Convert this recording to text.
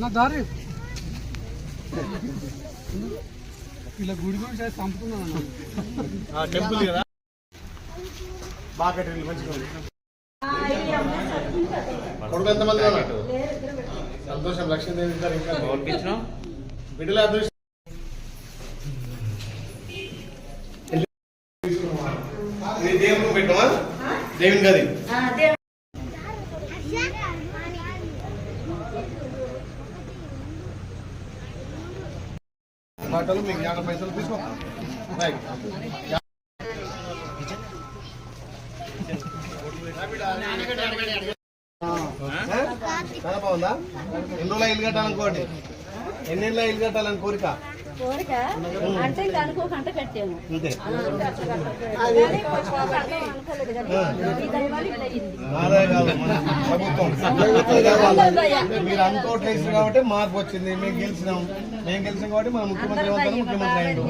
అన్న దారి. ఇలా గుడి గుడి చేసి టెంపుల్ కదా. బాగా మంచిగా కొడుకు ఎంతమంది ఉన్నారు? సంతోషం లక్ష్మీదేవి గారు ఇంకా బిడ్డల అదృష్టం. దేవుడు పెట్టమా? దేవుని గది. మాటలు మీకు యాభై పైసలు తీసుకో చాలా బాగుందా? ఎన్ని రోజులు ఇల్లు కట్టాలనుకోండి ఎన్ని ఇల్లు కట్టాలని కోరిక? కోరిక అంటే ఇంకా అనుకోకంట కట్టాము మీరు అనుకోవట్లేదు కాబట్టి మార్పు వచ్చింది. మేము గెలిచినాం. మేము గెలిచినాం కాబట్టి మన ముఖ్యమంత్రి ముఖ్యమంత్రి అయ్యిండు.